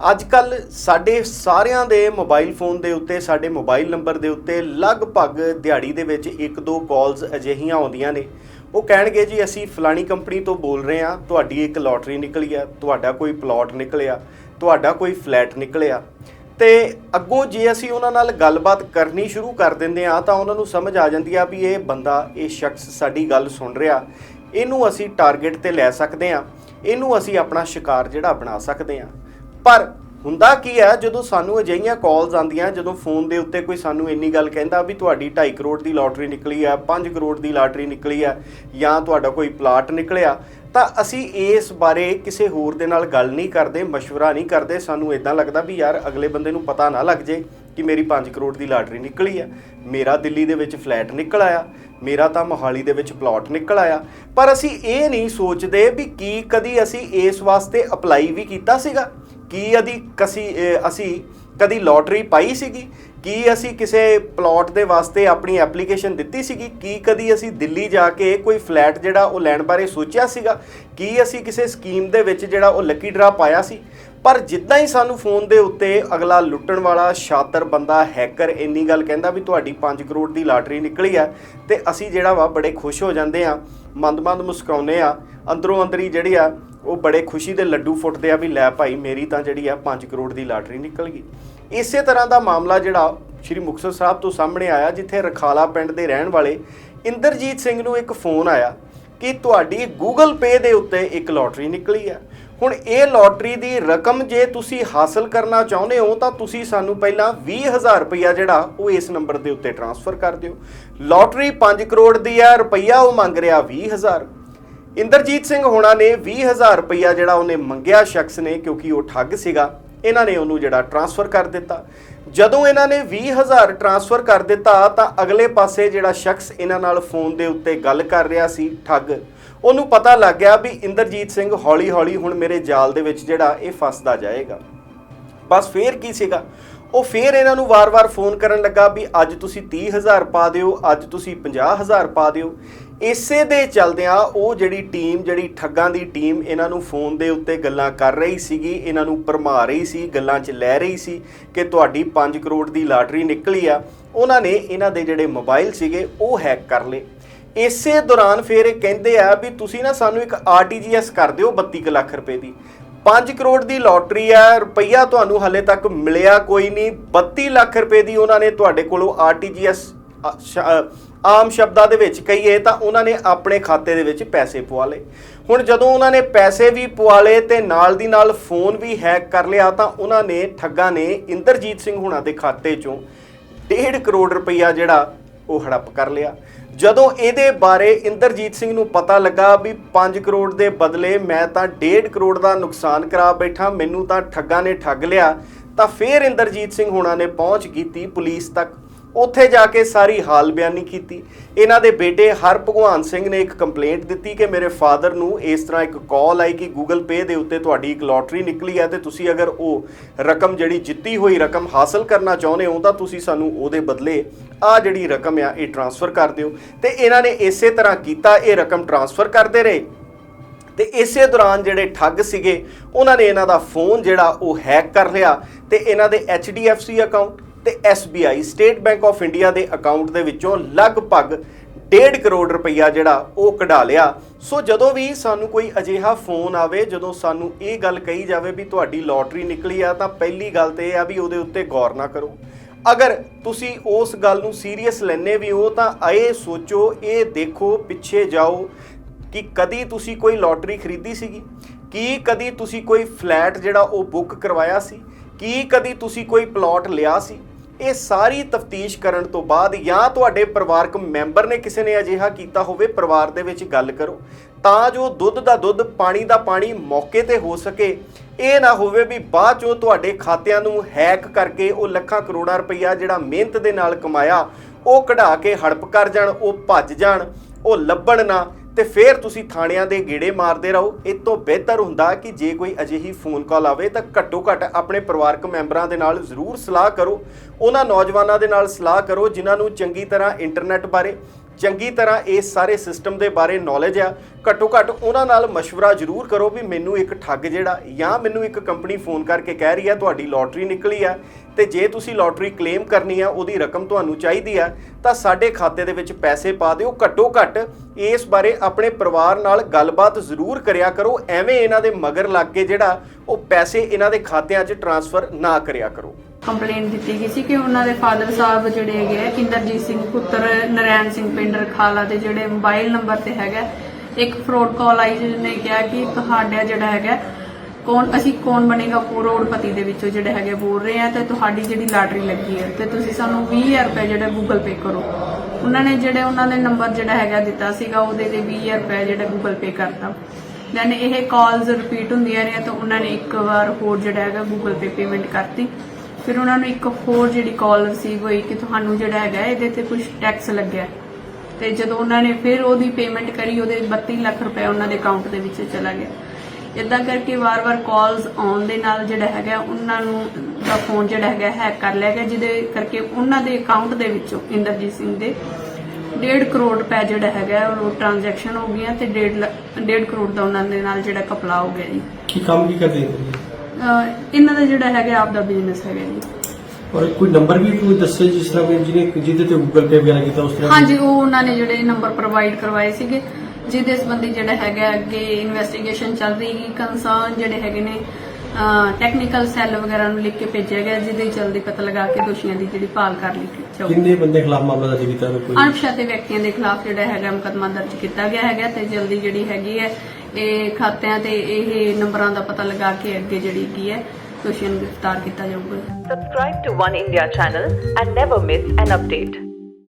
ਅੱਜ ਕੱਲ ਸਾਡੇ ਸਾਰਿਆਂ ਦੇ ਮੋਬਾਈਲ ਫੋਨ ਦੇ ਉੱਤੇ, ਸਾਡੇ ਮੋਬਾਈਲ ਨੰਬਰ ਦੇ ਉੱਤੇ ਲਗਭਗ ਦਿਹਾੜੀ ਦੇ ਵਿੱਚ ਇੱਕ ਦੋ ਕਾਲਸ ਅਜਿਹੀਆਂ ਆਉਂਦੀਆਂ ਨੇ। ਉਹ ਕਹਿਣਗੇ, ਜੀ, ਅਸੀਂ ਫਲਾਣੀ ਕੰਪਨੀ ਤੋਂ ਬੋਲ ਰਹੇ ਹਾਂ, ਤੁਹਾਡੀ ਇੱਕ ਲੋਟਰੀ ਨਿਕਲੀ ਆ, ਤੁਹਾਡਾ ਕੋਈ ਪਲਾਟ ਨਿਕਲਿਆ, ਤੁਹਾਡਾ ਕੋਈ ਫਲੈਟ ਨਿਕਲਿਆ। ਤੇ ਅੱਗੋਂ ਜੇ ਅਸੀਂ ਉਹਨਾਂ ਨਾਲ ਗੱਲਬਾਤ ਕਰਨੀ ਸ਼ੁਰੂ ਕਰ ਦਿੰਦੇ ਆ ਤਾਂ ਉਹਨਾਂ ਨੂੰ ਸਮਝ ਆ ਜਾਂਦੀ ਆ ਵੀ ਇਹ ਬੰਦਾ, ਇਹ ਸ਼ਖਸ ਸਾਡੀ ਗੱਲ ਸੁਣ ਰਿਹਾ। ਇਹਨੂੰ ਅਸੀਂ ਟਾਰਗੇਟ ਤੇ ਲੈ ਸਕਦੇ ਆ ਇਹਨੂੰ ਅਸੀਂ ਆਪਣਾ ਸ਼ਿਕਾਰ ਜਿਹੜਾ ਬਣਾ ਸਕਦੇ ਆ ਪਰ ਹੁੰਦਾ ਕੀ ਹੈ, ਜਦੋਂ ਸਾਨੂੰ ਅਜਿਹੀਆਂ ਕਾਲਸ ਆਉਂਦੀਆਂ, ਜਦੋਂ ਫੋਨ ਦੇ ਉੱਤੇ ਕੋਈ ਸਾਨੂੰ ਇੰਨੀ ਗੱਲ ਕਹਿੰਦਾ ਵੀ ਤੁਹਾਡੀ 2.5 ਕਰੋੜ ਦੀ ਲੋਟਰੀ ਨਿਕਲੀ ਆ 5 ਕਰੋੜ ਦੀ ਲਾਟਰੀ ਨਿਕਲੀ ਆ ਜਾਂ ਤੁਹਾਡਾ ਕੋਈ ਪਲਾਟ ਨਿਕਲਿਆ, ਤਾਂ ਅਸੀਂ ਇਸ ਬਾਰੇ ਕਿਸੇ ਹੋਰ ਦੇ ਨਾਲ ਗੱਲ ਨਹੀਂ ਕਰਦੇ, ਮਸ਼ਵਰਾ ਨਹੀਂ ਕਰਦੇ। ਸਾਨੂੰ ਇਦਾਂ ਲੱਗਦਾ ਵੀ ਯਾਰ, ਅਗਲੇ ਬੰਦੇ ਨੂੰ ਪਤਾ ਨਾ ਲੱਗ ਜੇ ਕਿ ਮੇਰੀ 5 ਕਰੋੜ ਦੀ ਲਾਟਰੀ ਨਿਕਲੀ ਆ ਮੇਰਾ ਦਿੱਲੀ ਦੇ ਵਿੱਚ ਫਲੈਟ ਨਿਕਲ ਆਇਆ, ਮੇਰਾ ਤਾਂ ਮੋਹਾਲੀ ਦੇ ਵਿੱਚ ਪਲਾਟ ਨਿਕਲ ਆਇਆ। ਪਰ ਅਸੀਂ ਇਹ ਨਹੀਂ ਸੋਚਦੇ ਵੀ ਕੀ ਕਦੀ ਅਸੀਂ ਇਸ ਵਾਸਤੇ ਅਪਲਾਈ ਵੀ ਕੀਤਾ ਸੀਗਾ। ਕੀ ਅਦੀ ਕਸੀ ਅਸੀਂ ਕਦੀ ਲੋਟਰੀ ਪਾਈ ਸੀਗੀ? ਕੀ ਅਸੀਂ ਕਿਸੇ ਪਲਾਟ ਦੇ ਵਾਸਤੇ ਆਪਣੀ ਐਪਲੀਕੇਸ਼ਨ ਦਿੱਤੀ ਸੀਗੀ? ਕੀ ਕਦੀ ਅਸੀਂ ਦਿੱਲੀ ਜਾ ਕੇ ਕੋਈ ਫਲੈਟ ਜਿਹੜਾ ਉਹ ਲੈਣ ਬਾਰੇ ਸੋਚਿਆ ਸੀਗਾ? ਕੀ ਅਸੀਂ ਕਿਸੇ ਸਕੀਮ ਦੇ ਵਿੱਚ ਜਿਹੜਾ ਉਹ ਲੱਕੀ ਡਰਾ ਪਾਇਆ ਸੀ? ਪਰ ਜਿੱਦਾਂ ਹੀ ਸਾਨੂੰ ਫੋਨ ਦੇ ਉੱਤੇ ਅਗਲਾ ਲੁੱਟਣ ਵਾਲਾ ਸ਼ਾਤਰ ਬੰਦਾ ਹੈਕਰ ਇੰਨੀ ਗੱਲ ਕਹਿੰਦਾ ਵੀ ਤੁਹਾਡੀ 5 ਕਰੋੜ ਦੀ ਲਾਟਰੀ ਨਿਕਲੀ ਆ ਤੇ ਅਸੀਂ ਜਿਹੜਾ ਵਾ ਬੜੇ ਖੁਸ਼ ਹੋ ਜਾਂਦੇ ਆ, ਮੰਦ-ਮੰਦ ਮੁਸਕਰਾਉਂਦੇ ਆ ਅੰਦਰੋਂ ਅੰਦਰੀ ਜਿਹੜੀ ਆ ਉਹ ਬੜੇ ਖੁਸ਼ੀ ਦੇ ਲੱਡੂ ਫੁੱਟਦੇ ਆ ਵੀ ਲੈ ਭਾਈ, ਮੇਰੀ ਤਾਂ ਜਿਹੜੀ ਆ 5 ਕਰੋੜ ਦੀ ਲਾਟਰੀ ਨਿਕਲ ਗਈ। ਇਸੇ ਤਰ੍ਹਾਂ ਦਾ ਮਾਮਲਾ ਜਿਹੜਾ ਸ਼੍ਰੀ ਮੁਕਤਸਰ ਸਾਹਿਬ ਤੋਂ ਸਾਹਮਣੇ ਆਇਆ, ਜਿੱਥੇ ਰਖਾਲਾ ਪਿੰਡ ਦੇ ਰਹਿਣ ਵਾਲੇ ਇੰਦਰਜੀਤ ਸਿੰਘ ਨੂੰ ਇੱਕ ਫੋਨ ਆਇਆ ਕਿ ਤੁਹਾਡੀ Google Pay ਦੇ ਉੱਤੇ ਇੱਕ ਲੋਟਰੀ ਨਿਕਲੀ ਹੈ ਹੁਣ ਇਹ ਲੋਟਰੀ ਦੀ ਰਕਮ ਜੇ ਤੁਸੀਂ ਹਾਸਲ ਕਰਨਾ ਚਾਹੁੰਦੇ ਹੋ, ਤਾਂ ਤੁਸੀਂ ਸਾਨੂੰ ਪਹਿਲਾਂ 20000 ਰੁਪਇਆ ਜਿਹੜਾ, ਉਹ ਇਸ ਨੰਬਰ ਦੇ ਉੱਤੇ ਟ੍ਰਾਂਸਫਰ ਕਰ ਦਿਓ। ਲੋਟਰੀ 5 ਕਰੋੜ ਦੀ ਆ, ਰੁਪਈਆ ਉਹ ਮੰਗ ਰਿਹਾ 20000 ਇੰਦਰਜੀਤ ਸਿੰਘ ਹੋਣਾ ਨੇ 20000 ਰੁਪਇਆ ਜਿਹੜਾ ਉਹਨੇ ਮੰਗਿਆ ਸ਼ਖਸ ਨੇ, ਕਿਉਂਕਿ ਉਹ ਠੱਗ ਸੀਗਾ, ਇਹਨਾਂ ਨੇ ਉਹਨੂੰ ਜਿਹੜਾ ਟਰਾਂਸਫਰ ਕਰ ਦਿੱਤਾ। ਜਦੋਂ ਇਹਨਾਂ ਨੇ 20000 ਟਰਾਂਸਫਰ ਕਰ ਦਿੱਤਾ, ਤਾਂ ਅਗਲੇ ਪਾਸੇ ਜਿਹੜਾ ਸ਼ਖਸ ਇਹਨਾਂ ਨਾਲ ਫੋਨ ਦੇ ਉੱਤੇ ਗੱਲ ਕਰ ਰਿਹਾ ਸੀ, ਠੱਗ। ਉਹਨੂੰ ਪਤਾ ਲੱਗ ਗਿਆ ਵੀ ਇੰਦਰਜੀਤ ਸਿੰਘ ਹੌਲੀ-ਹੌਲੀ ਹੁਣ ਮੇਰੇ ਜਾਲ ਦੇ ਵਿੱਚ ਜਿਹੜਾ ਇਹ ਫਸਦਾ ਜਾਏਗਾ। ਬਸ ਫੇਰ ਕੀ ਸੀਗਾ? ਉਹ ਫੇਰ ਇਹਨਾਂ ਨੂੰ ਵਾਰ-ਵਾਰ ਫੋਨ ਕਰਨ ਲੱਗਾ ਵੀ ਅੱਜ ਤੁਸੀਂ 30000 ਪਾ ਦਿਓ, ਅੱਜ ਤੁਸੀਂ 50000 ਪਾ ਦਿਓ। ਇਸੇ ਦੇ ਚਲਦਿਆਂ ਉਹ ਜਿਹੜੀ ਟੀਮ, ਜਿਹੜੀ ਠੱਗਾਂ ਦੀ ਟੀਮ ਇਹਨਾਂ ਨੂੰ ਫੋਨ ਦੇ ਉੱਤੇ ਗੱਲਾਂ ਕਰ ਰਹੀ ਸੀਗੀ, ਇਹਨਾਂ ਨੂੰ ਭਰਮਾ ਰਹੀ ਸੀ, ਗੱਲਾਂ 'ਚ ਲੈ ਰਹੀ ਸੀ ਕਿ ਤੁਹਾਡੀ 5 ਕਰੋੜ ਦੀ ਲਾਟਰੀ ਨਿਕਲੀ ਆ। ਉਹਨਾਂ ਨੇ ਇਹਨਾਂ ਦੇ ਜਿਹੜੇ ਮੋਬਾਈਲ ਸੀਗੇ ਉਹ ਹੈਕ ਕਰ ਲਏ। ਇਸੇ ਦੌਰਾਨ ਫਿਰ ਇਹ ਕਹਿੰਦੇ ਆ ਵੀ ਤੁਸੀਂ ਨਾ ਸਾਨੂੰ ਇੱਕ ਆਰਟੀਜੀਐਸ ਕਰ ਦਿਓ 32 ਕੁ ਲੱਖ ਰੁਪਏ ਦੀ। 5 ਕਰੋੜ ਦੀ ਲੋਟਰੀ ਹੈ, ਰੁਪਈਆ ਤੁਹਾਨੂੰ ਹਲੇ ਤੱਕ ਮਿਲਿਆ ਕੋਈ ਨਹੀਂ। 32 ਲੱਖ ਰੁਪਏ ਦੀ ਉਹਨਾਂ ਨੇ ਤੁਹਾਡੇ ਕੋਲੋਂ ਆਰਟੀਜੀਐਸ ਆਮ ਸ਼ਬਦਾਂ ਦੇ ਵਿੱਚ ਕਹੀਏ ਤਾਂ ਉਹਨਾਂ ਨੇ ਆਪਣੇ ਖਾਤੇ ਦੇ ਵਿੱਚ ਪੈਸੇ ਪਵਾ ਲਏ। ਹੁਣ ਜਦੋਂ ਉਹਨਾਂ ਨੇ ਪੈਸੇ ਵੀ ਪਵਾ ਲਏ ਤੇ ਨਾਲ ਦੀ ਨਾਲ ਫੋਨ ਵੀ ਹੈਕ ਕਰ ਲਿਆ ਤਾਂ ਉਹਨਾਂ ਨੇ ਠੱਗਾਂ ਨੇ ਇੰਦਰਜੀਤ ਸਿੰਘ ਹੁਣਾਂ ਦੇ ਖਾਤੇ ਚੋਂ 1.5 ਕਰੋੜ ਰੁਪਈਆ ਜਿਹੜਾ ਉਹ ਹੜੱਪ ਕਰ ਲਿਆ। ਜਦੋਂ ਇਹਦੇ ਬਾਰੇ ਇੰਦਰਜੀਤ ਸਿੰਘ ਨੂੰ ਪਤਾ ਲੱਗਾ ਵੀ 5 ਕਰੋੜ ਦੇ ਬਦਲੇ ਮੈਂ ਤਾਂ 1.5 ਕਰੋੜ ਦਾ ਨੁਕਸਾਨ ਕਰਾ ਬੈਠਾ, ਮੈਨੂੰ ਤਾਂ ਠੱਗਾਂ ਨੇ ਠੱਗ ਲਿਆ, ਤਾਂ ਫਿਰ ਇੰਦਰਜੀਤ ਸਿੰਘ ਹੁਣਾਂ ਨੇ ਪਹੁੰਚ ਕੀਤੀ ਪੁਲਿਸ ਤੱਕ। ਉੱਥੇ ਜਾ ਕੇ ਸਾਰੀ ਹਾਲ ਬਿਆਨੀ ਕੀਤੀ। ਇਹਨਾਂ ਦੇ ਬੇਟੇ ਹਰ ਭਗਵਾਨ ਸਿੰਘ ਨੇ ਇੱਕ ਕੰਪਲੇਂਟ ਦਿੱਤੀ ਕਿ ਮੇਰੇ ਫਾਦਰ ਨੂੰ ਇਸ ਤਰ੍ਹਾਂ ਇੱਕ ਕਾਲ ਆਈ ਕਿ Google Pay ਦੇ ਉੱਤੇ ਤੁਹਾਡੀ ਇੱਕ ਲੋਟਰੀ ਨਿਕਲੀ ਹੈ ਤੇ ਤੁਸੀਂ ਅਗਰ ਉਹ ਰਕਮ ਜਿਹੜੀ ਜਿੱਤੀ ਹੋਈ ਰਕਮ ਹਾਸਲ ਕਰਨਾ ਚਾਹੁੰਦੇ ਹੋ ਤਾਂ ਤੁਸੀਂ ਸਾਨੂੰ ਉਹਦੇ ਬਦਲੇ ਆ ਜਿਹੜੀ ਰਕਮ ਆ, ਇਹ ਟ੍ਰਾਂਸਫਰ ਕਰ ਦਿਓ। ਤੇ ਇਹਨਾਂ ਨੇ ਇਸੇ ਤਰ੍ਹਾਂ ਕੀਤਾ, ਇਹ ਰਕਮ ਟ੍ਰਾਂਸਫਰ ਕਰਦੇ ਰਹੇ। ਤੇ ਇਸੇ ਦੌਰਾਨ ਜਿਹੜੇ ਠੱਗ ਸੀਗੇ, ਉਹਨਾਂ ਨੇ ਇਹਨਾਂ ਦਾ ਫੋਨ ਜਿਹੜਾ ਉਹ ਹੈਕ ਕਰ ਲਿਆ ਤੇ ਇਹਨਾਂ ਦੇ HDFC ਅਕਾਊਂਟ ਤੇ SBI State Bank of India ਦੇ ਅਕਾਊਂਟ ਦੇ ਵਿੱਚੋਂ ਲਗਭਗ 1.5 ਕਰੋੜ ਰੁਪਈਆ ਜਿਹੜਾ ਉਹ ਕਢਾ ਲਿਆ। ਸੋ ਜਦੋਂ ਵੀ ਸਾਨੂੰ ਕੋਈ ਅਜਿਹਾ ਫੋਨ ਆਵੇ, ਜਦੋਂ ਸਾਨੂੰ ਇਹ ਗੱਲ ਕਹੀ ਜਾਵੇ ਵੀ ਤੁਹਾਡੀ ਲੋਟਰੀ ਨਿਕਲੀ ਆ, ਤਾਂ ਪਹਿਲੀ ਗੱਲ ਤੇ ਇਹ ਆ ਵੀ ਉਹਦੇ ਉੱਤੇ ਗੌਰ ਨਾ ਕਰੋ। ਅਗਰ ਤੁਸੀਂ ਉਸ ਗੱਲ ਨੂੰ ਸੀਰੀਅਸ ਲੈਨੇ ਵੀ ਹੋ, ਤਾਂ ਇਹ ਸੋਚੋ, ਇਹ ਦੇਖੋ, ਪਿੱਛੇ ਜਾਓ ਕਿ ਕਦੀ ਤੁਸੀਂ ਕੋਈ ਲੋਟਰੀ ਖਰੀਦੀ ਸੀਗੀ? ਕੀ ਕਦੀ ਤੁਸੀਂ ਕੋਈ ਫਲੈਟ ਜਿਹੜਾ ਉਹ ਬੁੱਕ ਕਰਵਾਇਆ ਸੀ? ਕੀ ਕਦੀ ਤੁਸੀਂ ਕੋਈ ਪਲਾਟ ਲਿਆ ਸੀ? ਇਹ ਸਾਰੀ ਤਫਤੀਸ਼ ਕਰਨ ਤੋਂ ਬਾਅਦ ਜਾਂ ਤੁਹਾਡੇ ਪਰਿਵਾਰਕ ਮੈਂਬਰ ਨੇ ਕਿਸੇ ਨੇ ਅਜਿਹਾ ਕੀਤਾ ਹੋਵੇ, ਪਰਿਵਾਰ ਦੇ ਵਿੱਚ ਗੱਲ ਕਰੋ। ਤਾਂ ਜੋ ਦੁੱਧ ਦਾ ਦੁੱਧ, ਪਾਣੀ ਦਾ ਪਾਣੀ ਮੌਕੇ ਤੇ ਹੋ ਸਕੇ। ਇਹ ਨਾ ਹੋਵੇ ਵੀ ਬਾਅਦ ਚੋਂ ਤੁਹਾਡੇ ਖਾਤਿਆਂ ਨੂੰ ਹੈਕ ਕਰਕੇ ਉਹ ਲੱਖਾਂ ਕਰੋੜਾਂ ਰੁਪਈਆ ਜਿਹੜਾ ਮਿਹਨਤ ਦੇ ਨਾਲ ਕਮਾਇਆ, ਉਹ ਕਢਾ ਕੇ ਹੜਪ ਕਰ ਜਾਣ, ਉਹ ਭੱਜ ਜਾਣ, ਉਹ ਲੱਭਣ ਨਾ। ਤੇ ਫਿਰ ਤੁਸੀਂ ਥਾਣਿਆਂ ਦੇ ਗੇੜੇ ਮਾਰਦੇ ਰਹੋ। ਇਹ ਤੋਂ ਬਿਹਤਰ ਹੁੰਦਾ ਕਿ ਜੇ ਕੋਈ ਅਜਿਹੀ ਫੋਨ ਕਾਲ ਆਵੇ ਤਾਂ ਘੱਟੋ ਘੱਟ ਆਪਣੇ ਪਰਿਵਾਰਕ ਮੈਂਬਰਾਂ ਦੇ ਨਾਲ ਜ਼ਰੂਰ ਸਲਾਹ ਕਰੋ। ਉਹਨਾਂ ਨੌਜਵਾਨਾਂ ਦੇ ਨਾਲ ਸਲਾਹ ਕਰੋ, ਜਿਨ੍ਹਾਂ ਨੂੰ ਚੰਗੀ ਤਰ੍ਹਾਂ ਇੰਟਰਨੈਟ ਬਾਰੇ ਚੰਗੀ ਤਰ੍ਹਾਂ ਇਸ ਸਾਰੇ ਸਿਸਟਮ ਦੇ ਬਾਰੇ ਨੌਲੇਜ ਆ। ਘੱਟੋ ਘੱਟ ਉਹਨਾਂ ਨਾਲ ਮਸ਼ਵਰਾ ਜ਼ਰੂਰ ਕਰੋ ਵੀ ਮੈਨੂੰ ਇੱਕ ਠੱਗ ਜਿਹੜਾ ਜਾਂ ਮੈਨੂੰ ਇੱਕ ਕੰਪਨੀ ਫੋਨ ਕਰਕੇ ਕਹਿ ਰਹੀ ਆ, ਤੁਹਾਡੀ ਲੋਟਰੀ ਨਿਕਲੀ ਆ ਤੇ ਜੇ ਤੁਸੀਂ ਲੋਟਰੀ ਕਲੇਮ ਕਰਨੀ ਆ, ਉਹਦੀ ਰਕਮ ਤੁਹਾਨੂੰ ਚਾਹੀਦੀ ਆ, ਤਾਂ ਸਾਡੇ ਖਾਤੇ ਦੇ ਵਿੱਚ ਪੈਸੇ ਪਾ ਦਿਓ। ਘੱਟੋ ਘੱਟ ਇਸ ਬਾਰੇ ਆਪਣੇ ਪਰਿਵਾਰ ਨਾਲ ਗੱਲਬਾਤ ਜ਼ਰੂਰ ਕਰਿਆ ਕਰੋ। ਐਵੇਂ ਇਹਨਾਂ ਦੇ ਮਗਰ ਲੱਗ ਕੇ ਜਿਹੜਾ ਉਹ ਪੈਸੇ ਇਹਨਾਂ ਦੇ ਖਾਤਿਆਂ 'ਚ ਟਰਾਂਸਫਰ ਨਾ ਕਰਿਆ ਕਰੋ। ਕੰਪਲੇਂਟ ਦਿੱਤੀ ਗਈ ਸੀ ਕਿ ਉਹਨਾਂ ਦੇ ਫਾਦਰ ਸਾਹਿਬ ਜਿਹੜੇ ਹੈਗੇ ਆ, ਕਿੰਦਰਜੀਤ ਸਿੰਘ ਪੁੱਤਰ, ਨਰੈਣ ਸਿੰਘ ਪਿੰਡ ਰਖਾਲਾ ਦੇ ਜਿਹੜੇ ਮੋਬਾਈਲ ਨੰਬਰ ਤੇ ਹੈਗਾ ਇੱਕ ਫਰੋਡ ਕਾਲ ਆਈ ਜਿਹਨੇ ਕਿਹਾ ਕਿ ਤੁਹਾਡਾ ਜਿਹੜਾ ਹੈਗਾ ਕੌਣ, ਅਸੀਂ ਕੌਣ ਬਣੇਗਾ ਕਰੋੜਪਤੀ ਦੇ ਵਿੱਚੋਂ ਜਿਹੜੇ ਹੈਗੇ ਬੋਲ ਰਹੇ ਆ ਤੇ ਤੁਹਾਡੀ ਜਿਹੜੀ ਲਾਟਰੀ ਲੱਗੀ ਹੈ ਤੇ ਤੁਸੀਂ ਸਾਨੂੰ 20000 ਰੁਪਏ ਜਿਹੜਾ ਗੂਗਲ ਪੇ ਕਰੋ। ਉਹਨਾਂ ਨੇ ਜਿਹੜੇ ਉਹਨਾਂ ਦੇ ਨੰਬਰ ਜਿਹੜਾ ਹੈਗਾ ਦਿੱਤਾ ਸੀਗਾ, ਉਹਦੇ ਤੇ 20000 ਰੁਪਏ ਜਿਹੜਾ ਗੂਗਲ ਪੇ ਕਰਤਾ। ਦੈਨ ਇਹ ਕਾਲਸ ਰਿਪੀਟ ਹੁੰਦੀਆਂ ਰਹੀਆਂ ਤਾਂ ਉਹਨਾਂ ਨੇ ਇੱਕ ਵਾਰ ਹੋਰ ਜਿਹੜਾ ਹੈਗਾ ਗੂਗਲ ਪੇ ਪੇਮੈਂਟ ਕਰਤੀ। ਫਿਰ ਉਹਨਾਂ ਨੂੰ ਇੱਕ ਹੋਰ ਜਿਹੜੀ ਕਾਲ ਰਿਸੀਵ ਹੋਈ ਕਿ ਤੁਹਾਨੂੰ ਜਿਹੜਾ ਹੈਗਾ ਇਹਦੇ ਤੇ ਕੁਝ ਟੈਕਸ ਲੱਗਿਆ। ਤੇ ਜਦੋਂ ਉਹਨਾਂ ਨੇ ਫਿਰ ਉਹਦੀ ਪੇਮੈਂਟ ਕਰੀ, ਉਹਦੇ 32 ਲੱਖ ਰੁਪਏ ਉਹਨਾਂ ਦੇ ਅਕਾਊਂਟ ਦੇ ਵਿੱਚ ਚਲਾ ਗਿਆ। ਇਦਾਂ ਕਰਕੇ ਵਾਰ-ਵਾਰ ਕਾਲਸ ਆਉਣ ਦੇ ਨਾਲ ਜਿਹੜਾ ਹੈਗਾ, ਉਹਨਾਂ ਨੂੰ ਦਾ ਫੋਨ ਜਿਹੜਾ ਹੈਗਾ ਹੈਕ ਕਰ ਲਿਆ ਗਿਆ, ਜਿਹਦੇ ਕਰਕੇ ਉਹਨਾਂ ਦੇ ਅਕਾਊਂਟ ਦੇ ਵਿੱਚੋਂ ਇੰਦਰਜੀਤ ਸਿੰਘ ਦੇ 1.5 ਕਰੋੜ ਰੁਪਏ ਜਿਹੜਾ ਹੈਗਾ, ਉਹ ਟ੍ਰਾਂਜੈਕਸ਼ਨ ਹੋ ਗਈਆਂ ਤੇ 1.5 1.5 ਕਰੋੜ ਦਾ ਉਹਨਾਂ ਦੇ ਨਾਲ ਜਿਹੜਾ ਕਪਲਾ ਹੋ ਗਿਆ ਜੀ। ਕੀ ਕੰਮ ਕੀ ਕਰਦੇ ਨੇ ਅਹ ਇਹਨਾਂ ਦਾ ਜਿਹੜਾ ਹੈਗਾ ਆਪ ਦਾ ਬਿਜ਼ਨਸ ਹੈਗਾ ਜੀ। ਔਰ ਕੋਈ ਨੰਬਰ ਵੀ ਕੋਈ ਦੱਸੇ ਜਿਸ ਤਰ੍ਹਾਂ ਵੀ ਜਿਹਨੇ ਜਿਹਦੇ ਤੇ ਗੂਗਲ ਪੇ ਵਗੈਰਾ ਕੀਤਾ ਉਸ ਤਰ੍ਹਾਂ? ਹਾਂਜੀ ਉਹ ਉਹਨਾਂ ਨੇ ਜਿਹੜੇ ਨੰਬਰ ਪ੍ਰੋਵਾਈਡ ਕਰਵਾਏ ਸੀਗੇ ਜਿਹਦੇ ਸੰਬੰਧੀ ਜਿਹੜਾ ਹੈਗਾ ਅੱਗੇ ਇਨਵੈਸਟੀਗੇਸ਼ਨ ਚੱਲ ਰਹੀ ਹੈ ਕੰਸਰਨ ਜਿਹੜੇ ਹੈਗੇ ਨੇ ਟੈਕਨੀਕਲ ਸੈੱਲ ਵਗੈਰਾ ਨੂੰ ਲਿਖ ਕੇ ਭੇਜਿਆ ਗਿਆ ਜਿਹਦੇ ਚਲਦੀ ਪਤਾ ਲਗਾ ਕੇ ਦੋਸ਼ੀਆਂ ਦੀ ਜਿਹੜੀ ਭਾਲ ਕਰ ਲਈ ਜਾਊਗੀ ਕਿੰਨੇ ਬੰਦੇ ਖਿਲਾਫ ਮਾਮਲਾ ਦਰਜ ਕੀਤਾ ਹੈ ਕੋਈ? ਅਣਪਛਾਤੇ ਵਿਅਕਤੀਆਂ ਦੇ ਖਿਲਾਫ ਜਿਹੜਾ ਹੈਗਾ ਮੁਕੱਦਮਾ ਦਰਜ ਕੀਤਾ ਗਿਆ ਹੈਗਾ ਤੇ ਜਲਦੀ ਜਿਹੜੀ ਹੈਗੀ ਹੈ ਇਹ ਖਾਤਿਆਂ ਤੇ ਇਹ ਨੰਬਰਾਂ ਦਾ ਪਤਾ ਲਗਾ ਕੇ ਅੱਗੇ ਜਿਹੜੀ ਕੀ ਹੈ ਦੋਸ਼ੀਆਂ ਨੂੰ ਗ੍ਰਿਫਤਾਰ ਕੀਤਾ ਜਾਊਗਾ subscribe to 1 India channel and never miss an update